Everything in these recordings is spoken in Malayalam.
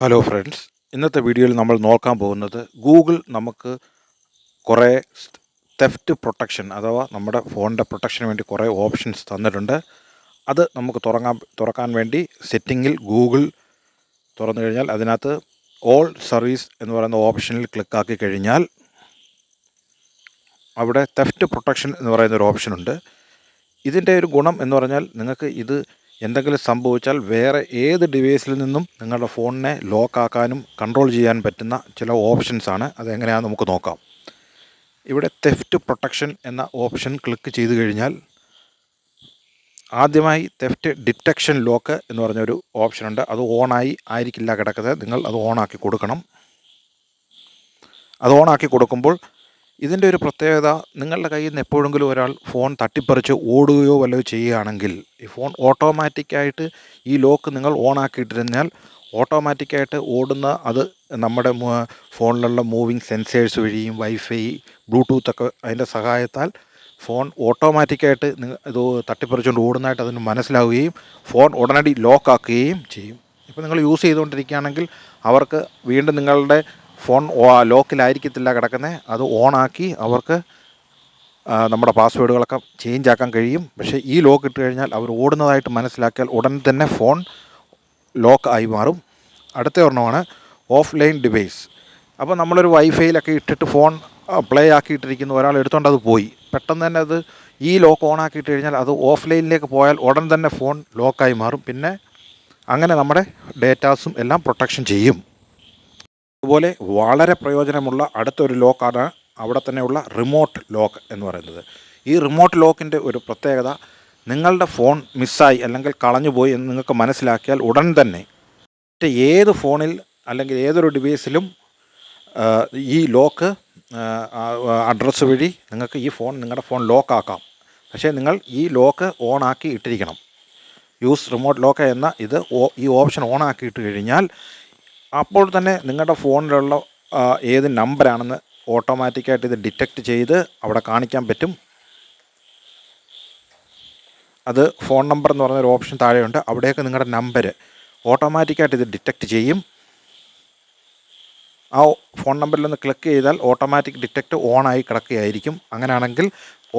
ഹലോ ഫ്രണ്ട്സ് ഇന്നത്തെ വീഡിയോയിൽ നമ്മൾ നോക്കാൻ പോകുന്നത് ഗൂഗിൾ നമുക്ക് കുറേ തെഫ്റ്റ് പ്രൊട്ടക്ഷൻ അഥവാ നമ്മുടെ ഫോണിന്റെ പ്രൊട്ടക്ഷന് വേണ്ടി കുറേ ഓപ്ഷൻസ് തന്നിട്ടുണ്ട്. അത് നമുക്ക് തുറങ്ങാൻ തുറക്കാൻ വേണ്ടി സെറ്റിങ്ങിൽ ഗൂഗിൾ തുറന്നു കഴിഞ്ഞാൽ അതിനകത്ത് ഓൾ സർവീസ് എന്ന് പറയുന്ന ഓപ്ഷനിൽ ക്ലിക്കാക്കി കഴിഞ്ഞാൽ അവിടെ തെഫ്റ്റ് പ്രൊട്ടക്ഷൻ എന്ന് പറയുന്ന ഒരു ഓപ്ഷനുണ്ട് ഇതിന്റെ ഒരു ഗുണം എന്ന് പറഞ്ഞാൽ നിങ്ങൾക്ക് ഇത് എന്തെങ്കിലും സംഭവിച്ചാൽ വേറെ ഏത് ഡിവൈസിൽ നിന്നും നിങ്ങളുടെ ഫോണിനെ ലോക്കാക്കാനും കൺട്രോൾ ചെയ്യാൻ പറ്റുന്ന ചില ഓപ്ഷൻസാണ് അതെങ്ങനെയാണെന്ന് നമുക്ക് നോക്കാം. ഇവിടെ തെഫ്റ്റ് പ്രൊട്ടക്ഷൻ എന്ന ഓപ്ഷൻ ക്ലിക്ക് ചെയ്ത് കഴിഞ്ഞാൽ ആദ്യമായി തെഫ്റ്റ് ഡിറ്റക്ഷൻ ലോക്ക് എന്ന് പറഞ്ഞൊരു ഓപ്ഷനുണ്ട് അത് ഓണായി ആയിരിക്കില്ല കിടക്കുന്നത്. നിങ്ങൾ അത് ഓണാക്കി കൊടുക്കണം. അത് ഓണാക്കി കൊടുക്കുമ്പോൾ ഇതിന്റെ ഒരു പ്രത്യേകത നിങ്ങളുടെ കയ്യിൽ നിന്ന് എപ്പോഴെങ്കിലും ഒരാൾ ഫോൺ തട്ടിപ്പറിച്ച് ഓടുകയോ വല്ലതോ ചെയ്യുകയാണെങ്കിൽ ഈ ഫോൺ ഓട്ടോമാറ്റിക്കായിട്ട് ഈ ലോക്ക് നിങ്ങൾ ഓൺ ഓണാക്കിയിട്ടിരുന്നാൽ ഓട്ടോമാറ്റിക്കായിട്ട് ഓടുന്ന അത് നമ്മുടെ ഫോണിലുള്ള മൂവിങ് സെൻസേഴ്സ് വഴിയും വൈഫൈ ബ്ലൂടൂത്ത് ഒക്കെ അതിന്റെ സഹായത്താൽ ഫോൺ ഓട്ടോമാറ്റിക്കായിട്ട് ഇത് തട്ടിപ്പറിച്ചുകൊണ്ട് ഓടുന്നതായിട്ട് അതിന് മനസ്സിലാവുകയും ഫോൺ ഉടനടി ലോക്കാക്കുകയും ചെയ്യും. ഇപ്പോൾ നിങ്ങൾ യൂസ് ചെയ്തുകൊണ്ടിരിക്കുകയാണെങ്കിൽ അവർക്ക് വീണ്ടും നിങ്ങളുടെ ഫോൺ ലോക്കിലായിരിക്കത്തില്ല കിടക്കുന്നത് അത് ഓണാക്കി അവർക്ക് നമ്മുടെ പാസ്വേഡുകളൊക്കെ ചേഞ്ച് ആക്കാൻ കഴിയും. പക്ഷേ ഈ ലോക്ക് ഇട്ട് കഴിഞ്ഞാൽ അവർ ഓടുന്നതായിട്ട് മനസ്സിലാക്കിയാൽ ഉടൻ തന്നെ ഫോൺ ലോക്ക് ആയി മാറും. അടുത്ത ഒരെണ്ണമാണ് ഓഫ്ലൈൻ ഡിവൈസ്. അപ്പോൾ നമ്മളൊരു വൈഫൈയിലൊക്കെ ഇട്ടിട്ട് ഫോൺ പ്ലേ ആക്കിയിട്ടിരിക്കുന്ന. ഒരാൾ എടുത്തുകൊണ്ട് അത് പോയി. പെട്ടെന്ന് തന്നെ അത് ഈ ലോക്ക് ഓൺ ആക്കിയിട്ട് കഴിഞ്ഞാൽ അത് ഓഫ് ലൈനിലേക്ക് പോയാൽ ഉടൻ തന്നെ ഫോൺ ലോക്കായി മാറും. പിന്നെ അങ്ങനെ നമ്മുടെ ഡേറ്റാസും എല്ലാം പ്രൊട്ടക്ഷൻ ചെയ്യും. അതുപോലെ വളരെ പ്രയോജനമുള്ള അടുത്തൊരു ലോക്കാണ് അവിടെ തന്നെയുള്ള റിമോട്ട് ലോക്ക് എന്ന് പറയുന്നത്. ഈ റിമോട്ട് ലോക്കിന്റെ ഒരു പ്രത്യേകത നിങ്ങളുടെ ഫോൺ മിസ്സായി അല്ലെങ്കിൽ കളഞ്ഞുപോയി എന്ന് നിങ്ങൾക്ക് മനസ്സിലാക്കിയാൽ ഉടൻ തന്നെ മറ്റ് ഏത് ഫോണിൽ അല്ലെങ്കിൽ ഏതൊരു ഡിവൈസിലും ഈ ലോക്ക് അഡ്രസ്സ് വഴി നിങ്ങൾക്ക് ഈ ഫോൺ നിങ്ങളുടെ ഫോൺ ലോക്കാക്കാം. പക്ഷേ നിങ്ങൾ ഈ ലോക്ക് ഓൺ ആക്കി ഇട്ടിരിക്കണം. യൂസ് റിമോട്ട് ലോക്ക് എന്ന ഇത് ഈ ഓപ്ഷൻ ഓൺ ആക്കിയിട്ട് കഴിഞ്ഞാൽ അപ്പോൾ തന്നെ നിങ്ങളുടെ ഫോണിലുള്ള ഏത് നമ്പറാണെന്ന് ഓട്ടോമാറ്റിക്കായിട്ട് ഇത് ഡിറ്റക്റ്റ് ചെയ്ത് അവിടെ കാണിക്കാൻ പറ്റും. അത് ഫോൺ നമ്പർ എന്ന് പറഞ്ഞൊരു ഓപ്ഷൻ താഴെയുണ്ട്. അവിടെയൊക്കെ നിങ്ങളുടെ നമ്പർ ഓട്ടോമാറ്റിക്കായിട്ട് ഇത് ഡിറ്റക്റ്റ് ചെയ്യും. ആ ഫോൺ നമ്പറിൽ ഒന്ന് ക്ലിക്ക് ചെയ്താൽ ഓട്ടോമാറ്റിക് ഡിറ്റക്റ്റ് ഓൺ ആയി കിടക്കുകയായിരിക്കും. അങ്ങനെയാണെങ്കിൽ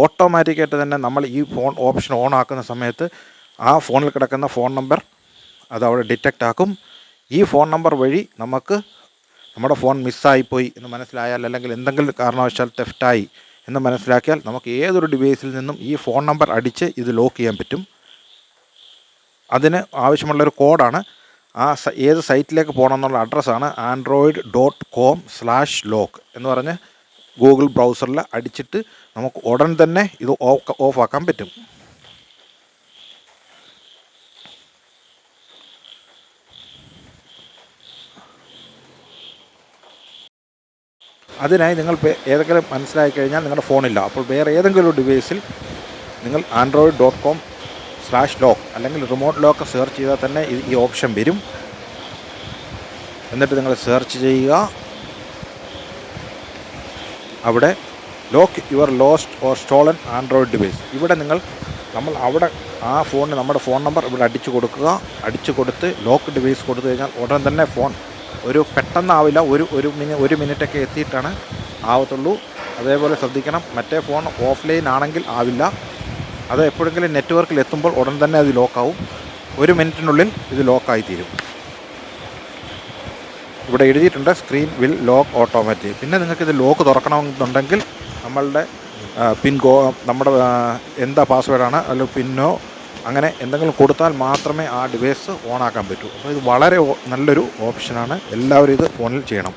ഓട്ടോമാറ്റിക്കായിട്ട് തന്നെ നമ്മൾ ഈ ഫോൺ ഓപ്ഷൻ ഓൺ ആക്കുന്ന സമയത്ത് ആ ഫോണിൽ കിടക്കുന്ന ഫോൺ നമ്പർ അത് അവിടെ ഡിറ്റക്റ്റ് ആക്കും. ഈ ഫോൺ നമ്പർ വഴി നമുക്ക് നമ്മുടെ ഫോൺ മിസ്സായിപ്പോയി എന്ന് മനസ്സിലായാൽ അല്ലെങ്കിൽ എന്തെങ്കിലും കാരണവശാൽ തെഫ്റ്റായി എന്ന് മനസ്സിലാക്കിയാൽ നമുക്ക് ഏതൊരു ഡിവൈസിൽ നിന്നും ഈ ഫോൺ നമ്പർ അടിച്ച് ഇത് ലോക്ക് ചെയ്യാൻ പറ്റും. അതിന് ആവശ്യമുള്ളൊരു കോഡാണ് ആ ഏത് സൈറ്റിലേക്ക് പോകണം എന്നുള്ള അഡ്രസ്സാണ് Android dot com slash lock എന്ന് പറഞ്ഞ് ഗൂഗിൾ ബ്രൗസറിൽ അടിച്ചിട്ട് നമുക്ക് ഉടൻ തന്നെ ഇത് ഓഫ് ഓഫാക്കാൻ പറ്റും. അതിനായി നിങ്ങൾ ഏതെങ്കിലും മനസ്സിലാക്കി കഴിഞ്ഞാൽ നിങ്ങളുടെ ഫോണില്ല. അപ്പോൾ വേറെ ഏതെങ്കിലും ഡിവൈസിൽ നിങ്ങൾ Android dot com slash lock അല്ലെങ്കിൽ റിമോട്ട് ലോക്ക് സെർച്ച് ചെയ്താൽ തന്നെ ഈ ഓപ്ഷൻ വരും. എന്നിട്ട് നിങ്ങൾ സെർച്ച് ചെയ്യുക. അവിടെ lock your lost or stolen Android device ഇവിടെ നിങ്ങൾ നമ്മൾ അവിടെ ആ ഫോണിന് നമ്മുടെ ഫോൺ നമ്പർ ഇവിടെ അടിച്ചു കൊടുക്കുക. അടിച്ചു കൊടുത്ത് ലോക്ക് ഡിവൈസ് കൊടുത്തു കഴിഞ്ഞാൽ ഉടൻ തന്നെ ഫോൺ ഒരു പെട്ടെന്നാവില്ല ഒരു ഒരു മിനി ഒരു മിനിറ്റൊക്കെ എത്തിയിട്ടാണ് ആവത്തുള്ളൂ. അതേപോലെ ശ്രദ്ധിക്കണം മറ്റേ ഫോൺ ഓഫ്ലൈൻ ആണെങ്കിൽ ആവില്ല. അത് എപ്പോഴെങ്കിലും നെറ്റ്വർക്കിൽ എത്തുമ്പോൾ ഉടൻ തന്നെ അത് ലോക്കാവും. ഒരു മിനിറ്റിനുള്ളിൽ ഇത് ലോക്കായി തീരും. ഇവിടെ എഴുതിയിട്ടുണ്ട് സ്ക്രീൻ വിൽ ലോക്ക് ഓട്ടോമാറ്റിക്. പിന്നെ നിങ്ങൾക്കിത് ലോക്ക് തുറക്കണമെന്നുണ്ടെങ്കിൽ നമ്മളുടെ പിൻ കോ നമ്മുടെ എന്താ പാസ്വേഡാണ് അല്ലെങ്കിൽ പിന്നോ അങ്ങനെ എന്തെങ്കിലും കൊടുത്താൽ മാത്രമേ ആ ഡിവൈസ് ഓണാക്കാൻ പറ്റൂ. അപ്പോൾ ഇത് വളരെ നല്ലൊരു ഓപ്ഷനാണ് എല്ലാവരും ഇത് ഫോണിൽ ചെയ്യണം.